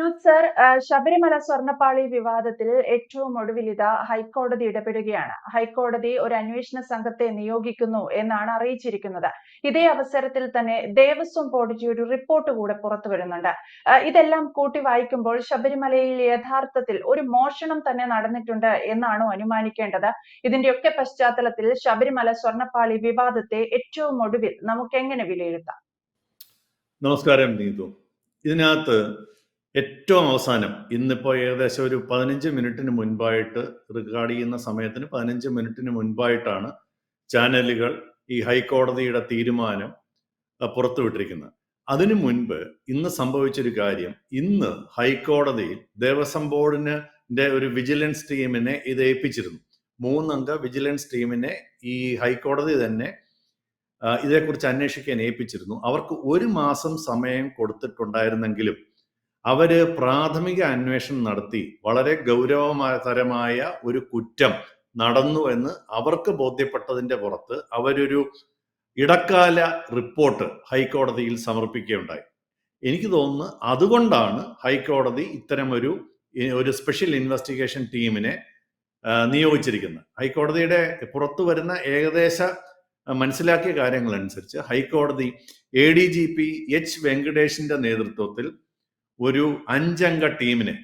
Vinod sir Sabarimala സ്വർണപ്പാളി വിവാദത്തിൽ ഏറ്റവും ഒടുവിൽ ഹൈക്കോടതി ഇടപെടുകയാണ്. ഹൈക്കോടതി ഒരു അന്വേഷണ സംഘത്തെ നിയോഗിക്കുന്നു എന്നാണ് അറിയിച്ചിരിക്കുന്നത്. ഇതേ അവസരത്തിൽ തന്നെ ദേവസ്വം ബോർഡിന്റെ ഒരു റിപ്പോർട്ട് കൂടെ പുറത്തു വരുന്നുണ്ട്. ഇതെല്ലാം കൂട്ടി വായിക്കുമ്പോൾ ശബരിമലയിൽ യഥാർത്ഥത്തിൽ ഒരു മോഷണം തന്നെ നടന്നിട്ടുണ്ട് എന്നാണോ അനുമാനിക്കേണ്ടത്. ഇതിന്റെയൊക്കെ പശ്ചാത്തലത്തിൽ ശബരിമല സ്വർണപ്പാളി വിവാദത്തെ ഏറ്റവും ഒടുവിൽ നമുക്ക് എങ്ങനെ വിലയിരുത്താം? നമസ്കാരം നീതു. ഇതിനകത്ത് ഏറ്റവും അവസാനം ഇന്നിപ്പോൾ ഏകദേശം ഒരു പതിനഞ്ച് മിനിറ്റിന് മുൻപായിട്ട് റെക്കോർഡ് ചെയ്യുന്ന സമയത്തിന് പതിനഞ്ച് മിനിറ്റിന് മുൻപായിട്ടാണ് ചാനലുകൾ ഈ ഹൈക്കോടതിയുടെ തീരുമാനം പുറത്തുവിട്ടിരിക്കുന്നത്. അതിനു മുൻപ് ഇന്ന് സംഭവിച്ചൊരു കാര്യം. ഇന്ന് ഹൈക്കോടതിയിൽ ദേവസ്വം ബോർഡിന്റെ ഒരു വിജിലൻസ് ടീമിനെ ഇത് ഏൽപ്പിച്ചിരുന്നു. മൂന്നംഗ വിജിലൻസ് ടീമിനെ ഈ ഹൈക്കോടതി തന്നെ ഇതേക്കുറിച്ച് അന്വേഷിക്കാൻ ഏൽപ്പിച്ചിരുന്നു. അവർക്ക് ഒരു മാസം സമയം കൊടുത്തിട്ടുണ്ടായിരുന്നെങ്കിലും അവർ പ്രാഥമിക അന്വേഷണം നടത്തി. വളരെ ഗൗരവതരമായ ഒരു കുറ്റം നടന്നു എന്ന് അവർക്ക് ബോധ്യപ്പെട്ടതിന്റെ പുറത്ത് അവരൊരു ഇടക്കാല റിപ്പോർട്ട് ഹൈക്കോടതിയിൽ സമർപ്പിക്കുകയുണ്ടായി. എനിക്ക് തോന്നുന്നു അതുകൊണ്ടാണ് ഹൈക്കോടതി ഇത്തരമൊരു ഒരു സ്പെഷ്യൽ ഇൻവെസ്റ്റിഗേഷൻ ടീമിനെ നിയോഗിച്ചിരിക്കുന്നത്. ഹൈക്കോടതിയുടെ പുറത്തു വരുന്ന ഏകദേശ മനസ്സിലാക്കിയ കാര്യങ്ങൾ അനുസരിച്ച് ഹൈക്കോടതി A D G P H വെങ്കടേഷിന്റെ നേതൃത്വത്തിൽ ഒരു അഞ്ചംഗ ടീമിനെ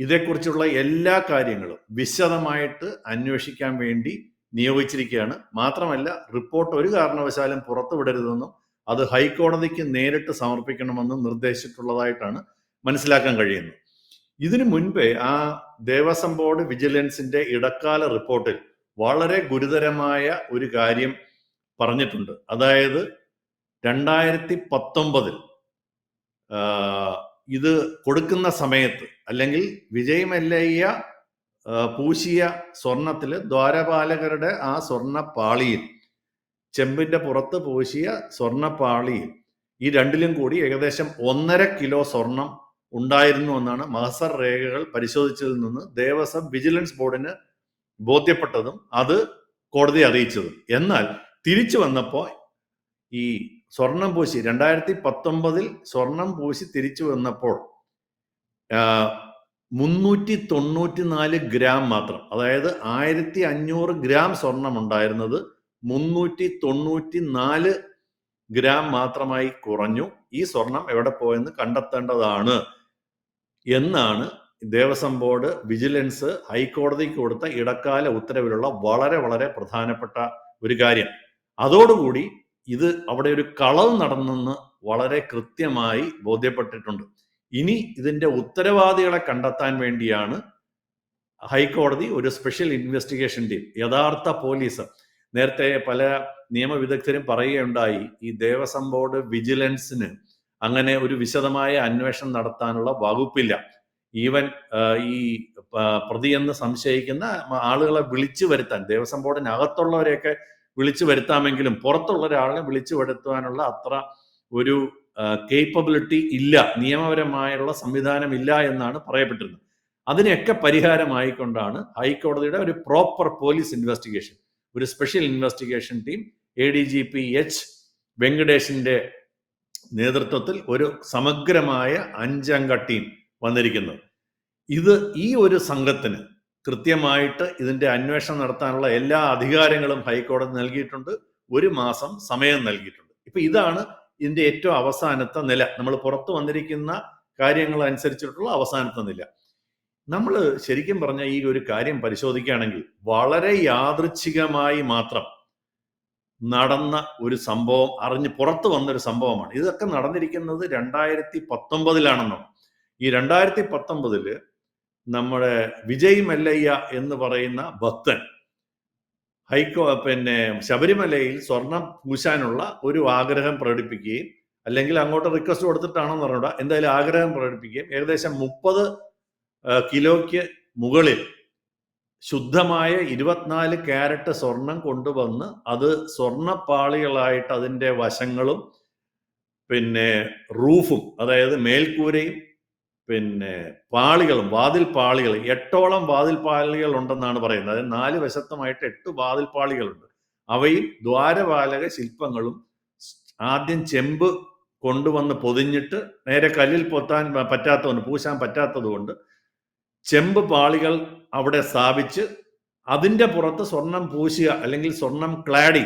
ഇതേക്കുറിച്ചുള്ള എല്ലാ കാര്യങ്ങളും വിശദമായിട്ട് അന്വേഷിക്കാൻ വേണ്ടി നിയോഗിച്ചിരിക്കുകയാണ്. മാത്രമല്ല റിപ്പോർട്ട് ഒരു കാരണവശാലും പുറത്തുവിടരുതെന്നും അത് ഹൈക്കോടതിക്ക് നേരിട്ട് സമർപ്പിക്കണമെന്നും നിർദ്ദേശിച്ചിട്ടുള്ളതായിട്ടാണ് മനസ്സിലാക്കാൻ കഴിയുന്നത്. ഇതിനു മുൻപേ ആ ദേവസ്വം ബോർഡ് വിജിലൻസിന്റെ ഇടക്കാല റിപ്പോർട്ടിൽ വളരെ ഗുരുതരമായ ഒരു കാര്യം പറഞ്ഞിട്ടുണ്ട്. അതായത് രണ്ടായിരത്തി പത്തൊമ്പതിൽ ഇത് കൊടുക്കുന്ന സമയത്ത് അല്ലെങ്കിൽ വിജയ് മല്ലയ്യ പൂശിയ സ്വർണത്തിൽ ദ്വാരപാലകരുടെ ആ സ്വർണപ്പാളിയിൽ ചെമ്പിന്റെ പുറത്ത് പൂശിയ സ്വർണപ്പാളിയിൽ ഈ രണ്ടിലും കൂടി ഏകദേശം ഒന്നര കിലോ സ്വർണം ഉണ്ടായിരുന്നു എന്നാണ് മഹസർ രേഖകൾ പരിശോധിച്ചതിൽ നിന്ന് ദേവസ്വം വിജിലൻസ് ബോർഡിന് ബോധ്യപ്പെട്ടതും അത് കോടതി അറിയിച്ചതും. എന്നാൽ തിരിച്ചു വന്നപ്പോൾ ഈ സ്വർണം പൂശി. രണ്ടായിരത്തി പത്തൊമ്പതിൽ സ്വർണം പൂശി തിരിച്ചു വന്നപ്പോൾ മുന്നൂറ്റി തൊണ്ണൂറ്റി നാല് ഗ്രാം മാത്രം അതായത് ആയിരത്തി അഞ്ഞൂറ് ഗ്രാം സ്വർണം ഉണ്ടായിരുന്നത് മുന്നൂറ്റി തൊണ്ണൂറ്റി നാല് ഗ്രാം മാത്രമായി കുറഞ്ഞു. ഈ സ്വർണം എവിടെ പോയെന്ന് കണ്ടെത്തേണ്ടതാണ് എന്നാണ് ദേവസ്വം ബോർഡ് വിജിലൻസ് ഹൈക്കോടതിക്ക് കൊടുത്ത ഇടക്കാല ഉത്തരവിലുള്ള വളരെ വളരെ പ്രധാനപ്പെട്ട ഒരു കാര്യം. അതോടുകൂടി ഇത് അവിടെ ഒരു കളവ് നടന്നെന്ന് വളരെ കൃത്യമായി ബോധ്യപ്പെട്ടിട്ടുണ്ട്. ഇനി ഇതിന്റെ ഉത്തരവാദികളെ കണ്ടെത്താൻ വേണ്ടിയാണ് ഹൈക്കോടതി ഒരു സ്പെഷ്യൽ ഇൻവെസ്റ്റിഗേഷൻ ടീം യഥാർത്ഥ പോലീസ് നേരത്തെ പല നിയമവിദഗ്ധരും പറയുകയുണ്ടായി ഈ ദേവസ്വം ബോർഡ് വിജിലൻസിന് അങ്ങനെ ഒരു വിശദമായ അന്വേഷണം നടത്താനുള്ള വകുപ്പില്ല. ഈവൻ ഈ പ്രതി പ്രതിയെന്ന് സംശയിക്കുന്ന ആളുകളെ വിളിച്ചു വരുത്താൻ ദേവസ്വം ബോർഡിനകത്തുള്ളവരെയൊക്കെ വിളിച്ചു വരുത്താമെങ്കിലും പുറത്തുള്ള ഒരാളെ വിളിച്ചു വരുത്തുവാനുള്ള അത്ര ഒരു കേപ്പബിലിറ്റി ഇല്ല. നിയമപരമായുള്ള സംവിധാനം ഇല്ല എന്നാണ് പറയപ്പെട്ടിരുന്നത്. അതിനെയൊക്കെ പരിഹാരമായിക്കൊണ്ടാണ് ഹൈക്കോടതിയുടെ ഒരു പ്രോപ്പർ പോലീസ് ഇൻവെസ്റ്റിഗേഷൻ ഒരു special investigation team A D G P H വെങ്കടേഷിന്റെ നേതൃത്വത്തിൽ ഒരു സമഗ്രമായ അഞ്ചംഗ ടീം വന്നിരിക്കുന്നത്. ഇത് ഈ ഒരു സംഘത്തിന് കൃത്യമായിട്ട് ഇതിന്റെ അന്വേഷണം നടത്താനുള്ള എല്ലാ അധികാരങ്ങളും ഹൈക്കോടതി നൽകിയിട്ടുണ്ട്. ഒരു മാസം സമയം നൽകിയിട്ടുണ്ട്. ഇപ്പൊ ഇതാണ് ഇതിന്റെ ഏറ്റവും അവസാനത്തെ നില. നമ്മൾ പുറത്തു വന്നിരിക്കുന്ന കാര്യങ്ങൾ അനുസരിച്ചിട്ടുള്ള അവസാനത്തെ നില. നമ്മൾ ശരിക്കും പറഞ്ഞ ഈ ഒരു കാര്യം പരിശോധിക്കുകയാണെങ്കിൽ വളരെ യാദൃച്ഛികമായി മാത്രം നടന്ന ഒരു സംഭവം അറിഞ്ഞ് പുറത്തു വന്നൊരു സംഭവമാണ്. ഇതൊക്കെ നടന്നിരിക്കുന്നത് രണ്ടായിരത്തി പത്തൊമ്പതിലാണെന്നോ. ഈ രണ്ടായിരത്തി പത്തൊമ്പതിൽ നമ്മുടെ വിജയ് മല്ലയ്യ എന്ന് പറയുന്ന ഭക്തൻ. ഹൈക്കോ പിന്നെ ശബരിമലയിൽ സ്വർണം പൂശാനുള്ള ഒരു ആഗ്രഹം പ്രകടിപ്പിക്കുകയും അല്ലെങ്കിൽ അങ്ങോട്ട് റിക്വസ്റ്റ് കൊടുത്തിട്ടാണെന്ന് പറഞ്ഞൂടാ എന്തായാലും ആഗ്രഹം പ്രകടിപ്പിക്കുകയും ഏകദേശം മുപ്പത് കിലോയ്ക്ക് മുകളിൽ ശുദ്ധമായ ഇരുപത്തിനാല് ക്യാരറ്റ് സ്വർണം കൊണ്ടുവന്ന് അത് സ്വർണപ്പാളികളായിട്ട് അതിന്റെ വശങ്ങളും പിന്നെ റൂഫും അതായത് മേൽക്കൂരയും പിന്നെ പാളികളും വാതിൽ പാളികൾ എട്ടോളം വാതിൽ പാളികൾ ഉണ്ടെന്നാണ് പറയുന്നത്. അതായത് നാല് വശത്തുമായിട്ട് എട്ട് വാതിൽ പാളികളുണ്ട്. അവയിൽ ദ്വാരപാലക ശില്പങ്ങളും ആദ്യം ചെമ്പ് കൊണ്ടുവന്ന് പൊതിഞ്ഞിട്ട് നേരെ കല്ലിൽ പൊത്താൻ പറ്റാത്തതുകൊണ്ട് പൂശാൻ പറ്റാത്തതുകൊണ്ട് ചെമ്പ് പാളികൾ അവിടെ സ്ഥാപിച്ച് അതിന്റെ പുറത്ത് സ്വർണം പൂശുക അല്ലെങ്കിൽ സ്വർണം ക്ലാഡി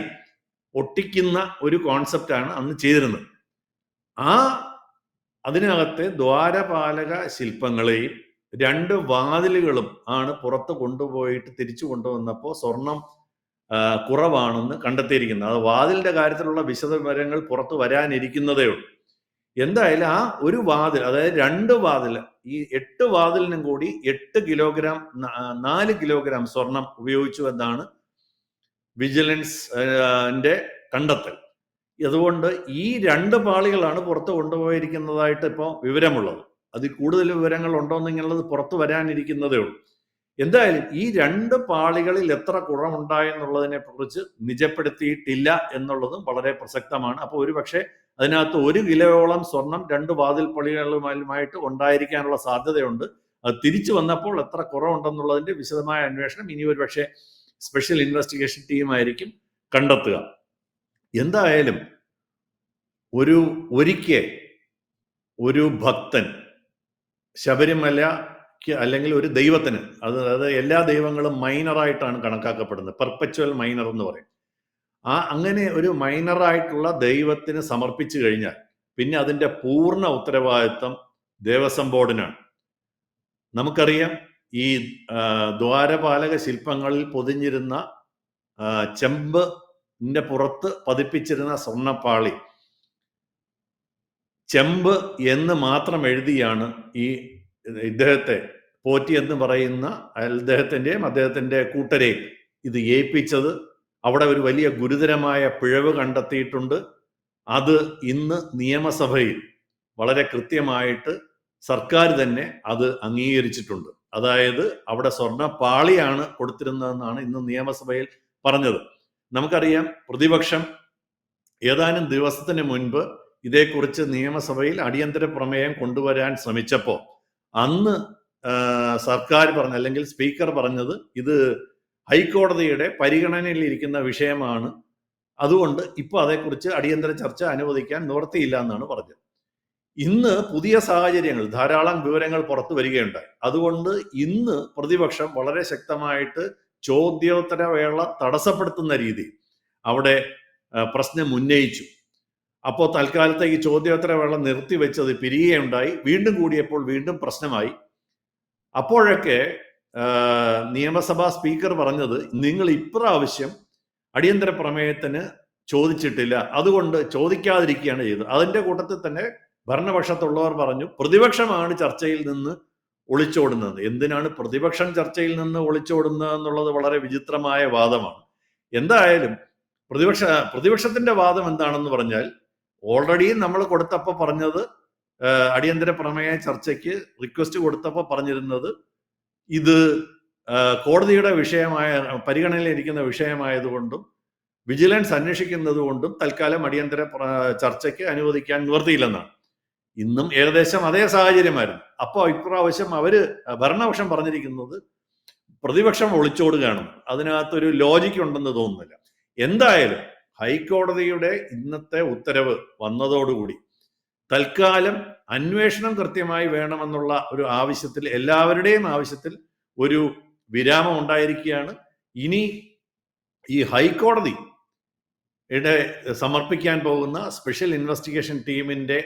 ഒട്ടിക്കുന്ന ഒരു കോൺസെപ്റ്റാണ് അന്ന് ചെയ്തിരുന്നത്. ആ അതിനകത്തെ ദ്വാരപാലക ശില്പങ്ങളെയും രണ്ട് വാതിലുകളും ആണ് പുറത്ത് കൊണ്ടുപോയിട്ട് തിരിച്ചു കൊണ്ടുവന്നപ്പോൾ സ്വർണം കുറവാണെന്ന് കണ്ടെത്തിയിരിക്കുന്നത്. അത് വാതിലിന്റെ കാര്യത്തിലുള്ള വിശദവിവരങ്ങൾ പുറത്തു വരാനിരിക്കുന്നതേ ഉള്ളൂ. എന്തായാലും ആ ഒരു വാതിൽ അതായത് രണ്ട് വാതിൽ ഈ എട്ട് വാതിലിനും കൂടി എട്ട് കിലോഗ്രാം നാല് കിലോഗ്രാം സ്വർണം ഉപയോഗിച്ചു എന്നാണ് വിജിലൻസ് ന്റെ കണ്ടെത്തൽ. അതുകൊണ്ട് ഈ രണ്ട് പാളികളാണ് പുറത്ത് കൊണ്ടുപോയിരിക്കുന്നതായിട്ട് ഇപ്പോൾ വിവരമുള്ളത്. അതിൽ കൂടുതൽ വിവരങ്ങൾ ഉണ്ടോ എന്നുള്ളത് പുറത്തു വരാനിരിക്കുന്നതേ ഉള്ളൂ. എന്തായാലും ഈ രണ്ട് പാളികളിൽ എത്ര കുറവുണ്ടായെന്നുള്ളതിനെ കുറിച്ച് നിജപ്പെടുത്തിയിട്ടില്ല എന്നുള്ളതും വളരെ പ്രസക്തമാണ്. അപ്പോൾ ഒരു പക്ഷേ അതിനകത്ത് ഒരു കിലോയോളം സ്വർണം രണ്ട് വാതിൽ പളികളുമായിട്ട് ഉണ്ടായിരിക്കാനുള്ള സാധ്യതയുണ്ട്. അത് തിരിച്ചു വന്നപ്പോൾ എത്ര കുറവുണ്ടെന്നുള്ളതിന്റെ വിശദമായ അന്വേഷണം ഇനി ഒരു പക്ഷേ സ്പെഷ്യൽ ഇൻവെസ്റ്റിഗേഷൻ ടീമായിരിക്കും കണ്ടെത്തുക. എന്തായാലും ഒരു ഒരിക്കൽ ഒരു ഭക്തൻ ശബരിമലയ്ക്ക് അല്ലെങ്കിൽ ഒരു ദൈവത്തിന് അത് അതായത് എല്ലാ ദൈവങ്ങളും മൈനറായിട്ടാണ് കണക്കാക്കപ്പെടുന്നത്. പെർപ്പച്വൽ മൈനർ എന്ന് പറയും. ആ അങ്ങനെ ഒരു മൈനറായിട്ടുള്ള ദൈവത്തിന് സമർപ്പിച്ചു കഴിഞ്ഞാൽ പിന്നെ അതിന്റെ പൂർണ ഉത്തരവാദിത്വം ദേവസ്വം ബോർഡിനാണ്. നമുക്കറിയാം ഈ ദ്വാരപാലക ശില്പങ്ങളിൽ പൊതിഞ്ഞിരുന്ന ആ, ചെമ്പിന്റെ പുറത്ത് പതിപ്പിച്ചിരുന്ന സ്വർണപ്പാളി. ചെമ്പ് എന്ന് മാത്രം എഴുതിയാണ് ഈ ഇദ്ദേഹത്തെ പോറ്റി എന്ന് പറയുന്ന അദ്ദേഹത്തിന്റെയും അദ്ദേഹത്തിന്റെ കൂട്ടരെയും ഇത് ഏൽപ്പിച്ചത്. അവിടെ ഒരു വലിയ ഗുരുതരമായ പിഴവ് കണ്ടെത്തിയിട്ടുണ്ട്. അത് ഇന്ന് നിയമസഭയിൽ വളരെ കൃത്യമായിട്ട് സർക്കാർ തന്നെ അത് അംഗീകരിച്ചിട്ടുണ്ട്. അതായത് അവിടെ സ്വർണ പാളിയാണ് കൊടുത്തിരുന്നതെന്നാണ് ഇന്ന് നിയമസഭയിൽ പറഞ്ഞത്. നമുക്കറിയാം പ്രതിപക്ഷം ഏതാനും ദിവസത്തിന് മുൻപ് ഇതേക്കുറിച്ച് നിയമസഭയിൽ അടിയന്തര പ്രമേയം കൊണ്ടുവരാൻ ശ്രമിച്ചപ്പോൾ അന്ന് സർക്കാർ പറഞ്ഞ അല്ലെങ്കിൽ സ്പീക്കർ പറഞ്ഞത് ഇത് ഹൈക്കോടതിയുടെ പരിഗണനയിലിരിക്കുന്ന വിഷയമാണ്. അതുകൊണ്ട് ഇപ്പോൾ അതേക്കുറിച്ച് അടിയന്തര ചർച്ച അനുവദിക്കാൻ നിവർത്തിയില്ല എന്നാണ് പറഞ്ഞത്. ഇന്ന് പുതിയ സാഹചര്യങ്ങൾ ധാരാളം വിവരങ്ങൾ പുറത്തു വരികയുണ്ടായി. അതുകൊണ്ട് ഇന്ന് പ്രതിപക്ഷം വളരെ ശക്തമായിട്ട് ചോദ്യോത്തര വേള തടസ്സപ്പെടുത്തുന്ന രീതി. അവിടെ പ്രശ്നം ഉന്നയിച്ചു. അപ്പോൾ തൽക്കാലത്തേക്ക് ചോദ്യോത്തര വേള നിർത്തിവെച്ചത് പിരിയുകയുണ്ടായി വീണ്ടും കൂടിയപ്പോൾ വീണ്ടും പ്രശ്നമായി. അപ്പോഴൊക്കെ നിയമസഭാ സ്പീക്കർ പറഞ്ഞത് നിങ്ങൾ ഇപ്രാവശ്യം അടിയന്തര പ്രമേയത്തിന് ചോദിച്ചിട്ടില്ല. അതുകൊണ്ട് ചോദിക്കാതിരിക്കുകയാണ് ചെയ്തത്. അതിന്റെ കൂട്ടത്തിൽ തന്നെ ഭരണപക്ഷത്തുള്ളവർ പറഞ്ഞു പ്രതിപക്ഷമാണ് ചർച്ചയിൽ നിന്ന് ഒളിച്ചോടുന്നത്. എന്തിനാണ് പ്രതിപക്ഷം ചർച്ചയിൽ നിന്ന് ഒളിച്ചോടുന്നത് എന്നുള്ളത് വളരെ വിചിത്രമായ വാദമാണ്. എന്തായാലും പ്രതിപക്ഷ പ്രതിപക്ഷത്തിന്റെ വാദം എന്താണെന്ന് പറഞ്ഞാൽ ഓൾറെഡി നമ്മൾ കൊടുത്തപ്പോൾ പറഞ്ഞത് അടിയന്തര പ്രമേയ ചർച്ചയ്ക്ക് റിക്വസ്റ്റ് കൊടുത്തപ്പോൾ പറഞ്ഞിരുന്നത് ഇത് കോടതിയുടെ വിഷയമായ പരിഗണനയിലിരിക്കുന്ന വിഷയമായതുകൊണ്ടും വിജിലൻസ് അന്വേഷിക്കുന്നത് കൊണ്ടും തൽക്കാലം അടിയന്തര ചർച്ചയ്ക്ക് അനുവദിക്കാൻ നിവർത്തിയില്ലെന്നാണ് ഇന്നും ഏകദേശം അതേ സാഹചര്യമായിരുന്നു. അപ്പോൾ ഇപ്രാവശ്യം അവർ ഭരണപക്ഷം പറഞ്ഞിരിക്കുന്നത് പ്രതിപക്ഷം ഒളിച്ചോടുകയാണ്. അതിനകത്തൊരു ലോജിക്ക് ഉണ്ടെന്ന് തോന്നുന്നില്ല. എന്തായാലും ഹൈക്കോടതിയുടെ ഇന്നത്തെ ഉത്തരവ് വന്നതോടുകൂടി തൽക്കാലം അന്വേഷണം കൃത്യമായി വേണമെന്നുള്ള ഒരു ആവശ്യത്തിൽ എല്ലാവരുടെയും ആവശ്യത്തിൽ ഒരു വിരാമം ഉണ്ടായിരിക്കുകയാണ്. ഇനി ഈ ഹൈക്കോടതി സമർപ്പിക്കാൻ പോകുന്ന സ്പെഷ്യൽ ഇൻവെസ്റ്റിഗേഷൻ ടീമിന്റെ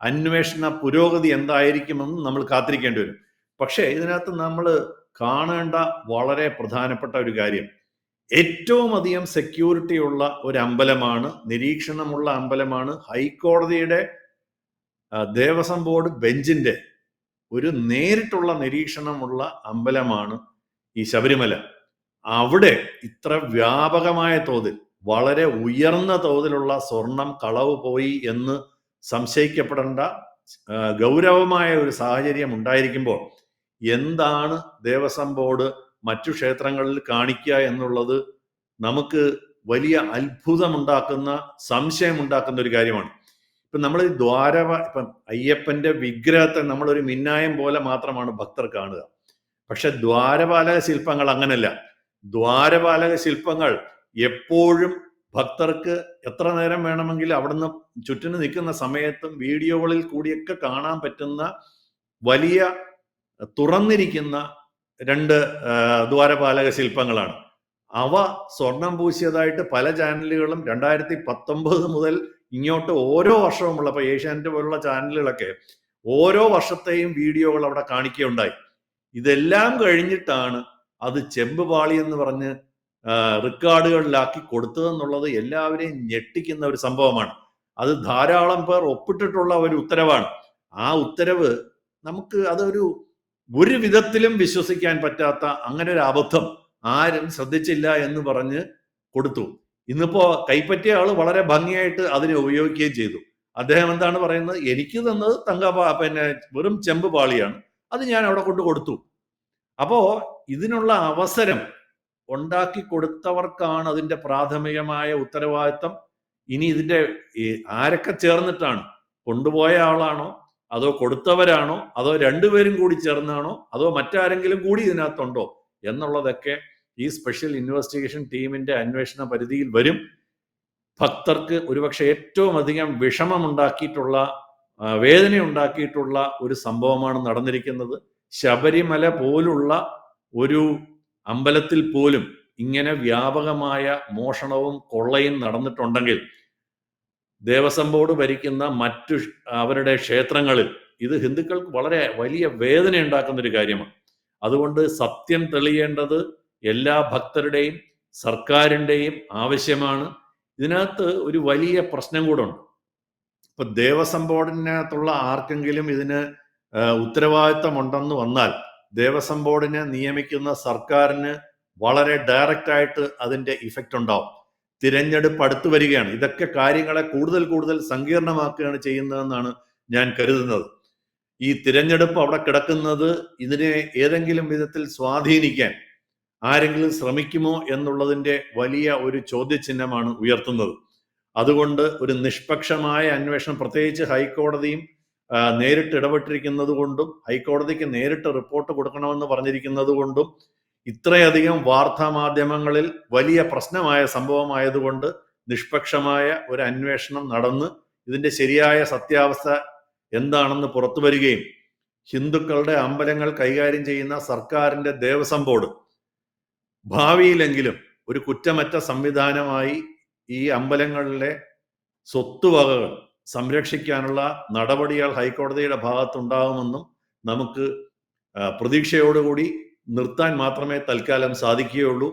അന്വേഷണ പുരോഗതി എന്തായിരിക്കുമെന്ന് നമ്മൾ കാത്തിരിക്കേണ്ടി വരും. പക്ഷേ ഇതിനകത്ത് നമ്മൾ കാണേണ്ട വളരെ പ്രധാനപ്പെട്ട ഒരു കാര്യം. ഏറ്റവും അധികം സെക്യൂരിറ്റി ഉള്ള ഒരു അമ്പലമാണ് നിരീക്ഷണമുള്ള അമ്പലമാണ് ഹൈക്കോടതിയുടെ ദേവസ്വം ബോർഡ് ബെഞ്ചിന്റെ ഒരു നേരിട്ടുള്ള നിരീക്ഷണമുള്ള അമ്പലമാണ് ഈ ശബരിമല. അവിടെ ഇത്ര വ്യാപകമായ തോതിൽ വളരെ ഉയർന്ന തോതിലുള്ള സ്വർണം കളവ് പോയി എന്ന് സംശയിക്കപ്പെടേണ്ട ഗൗരവമായ ഒരു സാഹചര്യം ഉണ്ടായിരിക്കുമ്പോൾ എന്താണ് ദേവസ്വം ബോർഡ് മറ്റു ക്ഷേത്രങ്ങളിൽ കാണിക്കുക എന്നുള്ളത് നമുക്ക് വലിയ അത്ഭുതമുണ്ടാക്കുന്ന സംശയമുണ്ടാക്കുന്ന ഒരു കാര്യമാണ്. ഇപ്പൊ നമ്മൾ ദ്വാരവ ഇപ്പം അയ്യപ്പന്റെ വിഗ്രഹത്തെ നമ്മളൊരു മിന്നായം പോലെ മാത്രമാണ് ഭക്തർ കാണുക. പക്ഷെ ദ്വാരപാലക ശില്പങ്ങൾ അങ്ങനല്ല. ദ്വാരപാലക ശില്പങ്ങൾ എപ്പോഴും ഭക്തർക്ക് എത്ര നേരം വേണമെങ്കിലും അവിടുന്ന് ചുറ്റിന് നിൽക്കുന്ന സമയത്തും വീഡിയോകളിൽ കൂടിയൊക്കെ കാണാൻ പറ്റുന്ന വലിയ തുറന്നിരിക്കുന്ന രണ്ട് ദ്വാരപാലക ശില്പങ്ങളാണ്. അവ സ്വർണം പൂശിയതായിട്ട് പല ചാനലുകളും രണ്ടായിരത്തി പത്തൊമ്പത് മുതൽ ഇങ്ങോട്ട് ഓരോ വർഷവുമുള്ള ഇപ്പൊ ഏഷ്യാനെറ്റ് പോലുള്ള ചാനലുകളൊക്കെ ഓരോ വർഷത്തെയും വീഡിയോകൾ അവിടെ കാണിക്കുകയുണ്ടായി. ഇതെല്ലാം കഴിഞ്ഞിട്ടാണ് അത് ചെമ്പ് പാളി എന്ന് പറഞ്ഞ് റെക്കോർഡുകളിലാക്കി കൊടുത്തതെന്നുള്ളത് എല്ലാവരെയും ഞെട്ടിക്കുന്ന ഒരു സംഭവമാണ്. അത് ധാരാളം പേർ ഒപ്പിട്ടിട്ടുള്ള ഒരു ഉത്തരവാണ്. ആ ഉത്തരവ് നമുക്ക് അതൊരു ഒരു വിധത്തിലും വിശ്വസിക്കാൻ പറ്റാത്ത അങ്ങനെ ഒരു അബദ്ധം ആരും ശ്രദ്ധിച്ചില്ല എന്ന് പറഞ്ഞ് കൊടുത്തു. ഇന്നിപ്പോ കൈപ്പറ്റിയ ആൾ വളരെ ഭംഗിയായിട്ട് അതിനെ ഉപയോഗിക്കുകയും ചെയ്തു. അദ്ദേഹം എന്താണ് പറയുന്നത്? എനിക്ക് തന്നത് തങ്ക പിന്നെ വെറും ചെമ്പ് പാളിയാണ്. അത് ഞാൻ അവിടെ കൊണ്ട് കൊടുത്തു. അപ്പോ ഇതിനുള്ള അവസരം ഉണ്ടാക്കി കൊടുത്തവർക്കാണ് അതിന്റെ പ്രാഥമികമായ ഉത്തരവാദിത്തം. ഇനി ഇതിന്റെ ആരൊക്കെ ചേർന്നിട്ടാണ്? കൊണ്ടുപോയ ആളാണോ? അതോ കൊടുത്തവരാണോ? അതോ രണ്ടുപേരും കൂടി ചേർന്നാണോ? അതോ മറ്റാരെങ്കിലും കൂടി ഇതിനകത്തുണ്ടോ? എന്നുള്ളതൊക്കെ ഈ സ്പെഷ്യൽ ഇൻവെസ്റ്റിഗേഷൻ ടീമിന്റെ അന്വേഷണ പരിധിയിൽ വരും. ഭക്തർക്ക് ഒരുപക്ഷെ ഏറ്റവും അധികം വിഷമമുണ്ടാക്കിയിട്ടുള്ള വേദന ഉണ്ടാക്കിയിട്ടുള്ള ഒരു സംഭവമാണ് നടന്നിരിക്കുന്നത്. ശബരിമല പോലുള്ള ഒരു അമ്പലത്തിൽ പോലും ഇങ്ങനെ വ്യാപകമായ മോഷണവും കൊള്ളയും നടന്നിട്ടുണ്ടെങ്കിൽ ദേവസ്വം ബോർഡ് ഭരിക്കുന്ന മറ്റു അവരുടെ ക്ഷേത്രങ്ങളിൽ ഇത് ഹിന്ദുക്കൾക്ക് വളരെ വലിയ വേദന ഉണ്ടാക്കുന്ന ഒരു കാര്യമാണ്. അതുകൊണ്ട് സത്യം തെളിയേണ്ടത് എല്ലാ ഭക്തരുടെയും സർക്കാരിന്റെയും ആവശ്യമാണ്. ഇതിനകത്ത് ഒരു വലിയ പ്രശ്നം കൂടെ ഉണ്ട് ഇപ്പൊ ദേവസ്വം ബോർഡിനകത്തുള്ള ആർക്കെങ്കിലും ഇതിന് ഉത്തരവാദിത്തമുണ്ടെന്ന് വന്നാൽ ദേവസ്വം ബോർഡിനെ നിയമിക്കുന്ന സർക്കാരിന് വളരെ ഡയറക്റ്റ് ആയിട്ട് അതിന്റെ ഇഫക്റ്റ് ഉണ്ടാവും. തിരഞ്ഞെടുപ്പ് അടുത്തു വരികയാണ്. ഇതൊക്കെ കാര്യങ്ങളെ കൂടുതൽ കൂടുതൽ സങ്കീർണമാക്കുകയാണ് ചെയ്യുന്നതെന്നാണ് ഞാൻ കരുതുന്നത്. ഈ തിരഞ്ഞെടുപ്പ് അവിടെ കിടക്കുന്നത് ഇതിനെ ഏതെങ്കിലും വിധത്തിൽ സ്വാധീനിക്കാൻ ആരെങ്കിലും ശ്രമിക്കുമോ എന്നുള്ളതിന്റെ വലിയ ഒരു ചോദ്യചിഹ്നമാണ് ഉയർത്തുന്നത്. അതുകൊണ്ട് ഒരു നിഷ്പക്ഷമായ അന്വേഷണം പ്രത്യേകിച്ച് ഹൈക്കോടതിയും നേരിട്ട് ഇടപെട്ടിരിക്കുന്നത് കൊണ്ടും ഹൈക്കോടതിക്ക് നേരിട്ട് റിപ്പോർട്ട് കൊടുക്കണമെന്ന് പറഞ്ഞിരിക്കുന്നത് കൊണ്ടും ഇത്രയധികം വാർത്താ മാധ്യമങ്ങളിൽ വലിയ പ്രശ്നമായ സംഭവമായതുകൊണ്ട് നിഷ്പക്ഷമായ ഒരു അന്വേഷണം നടന്ന് ഇതിന്റെ ശരിയായ സത്യാവസ്ഥ എന്താണെന്ന് പുറത്തു വരികയും ഹിന്ദുക്കളുടെ അമ്പലങ്ങൾ കൈകാര്യം ചെയ്യുന്ന സർക്കാരിന്റെ ദേവസ്വം ബോർഡ് ഭാവിയിലെങ്കിലും ഒരു കുറ്റമറ്റ സംവിധാനമായി ഈ അമ്പലങ്ങളിലെ സ്വത്തുവകകൾ സംരക്ഷിക്കാനുള്ള നടപടികൾ ഹൈക്കോടതിയുടെ ഭാഗത്തുണ്ടാകുമെന്നും നമുക്ക് പ്രതീക്ഷയോടുകൂടി നിർത്താൻ മാത്രമേ തൽക്കാലം സാധിക്കുകയുള്ളൂ.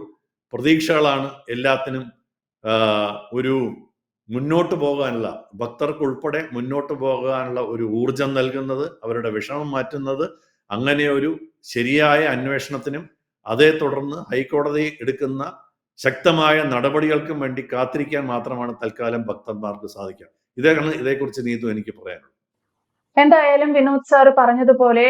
പ്രതീക്ഷകളാണ് എല്ലാത്തിനും ഒരു മുന്നോട്ട് പോകാനുള്ള ഭക്തർക്കുൾപ്പെടെ മുന്നോട്ട് പോകാനുള്ള ഒരു ഊർജം നൽകുന്നത് അവരുടെ വിഷമം മാറ്റുന്നത് അങ്ങനെ ഒരു ശരിയായ അന്വേഷണത്തിനും അതേ തുടർന്ന് ഹൈക്കോടതി എടുക്കുന്ന ശക്തമായ നടപടികൾക്കും വേണ്ടി കാത്തിരിക്കാൻ മാത്രമാണ് തൽക്കാലം ഭക്തന്മാർക്ക് സാധിക്കുക. ഇതാണ് ഇതേക്കുറിച്ച് നീതു എനിക്ക് പറയാനുള്ളത്. എന്തായാലും വിനോദ് സാർ പറഞ്ഞതുപോലെ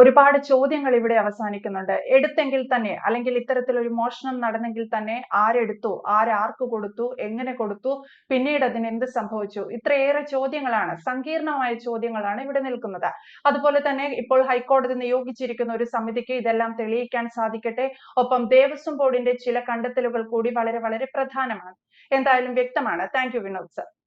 ഒരുപാട് ചോദ്യങ്ങൾ ഇവിടെ അവസാനിക്കുന്നുണ്ട്. എടുത്തെങ്കിൽ തന്നെ അല്ലെങ്കിൽ ഇത്തരത്തിൽ ഒരു മോഷണം നടന്നെങ്കിൽ തന്നെ ആരെടുത്തു ആരാർക്ക് കൊടുത്തു എങ്ങനെ കൊടുത്തു പിന്നീട് അതിന് എന്ത് സംഭവിച്ചു? ഇത്രയേറെ ചോദ്യങ്ങളാണ് സങ്കീർണമായ ചോദ്യങ്ങളാണ് ഇവിടെ നിൽക്കുന്നത്. അതുപോലെ തന്നെ ഇപ്പോൾ ഹൈക്കോടതി നിയോഗിച്ചിരിക്കുന്ന ഒരു സമിതിക്ക് ഇതെല്ലാം തെളിയിക്കാൻ സാധിക്കട്ടെ. ഒപ്പം ദേവസ്വം ബോർഡിന്റെ ചില കണ്ടെത്തലുകൾ കൂടി വളരെ വളരെ പ്രധാനമാണ്. എന്തായാലും വ്യക്തമാണ്. Thank you Vinod sir.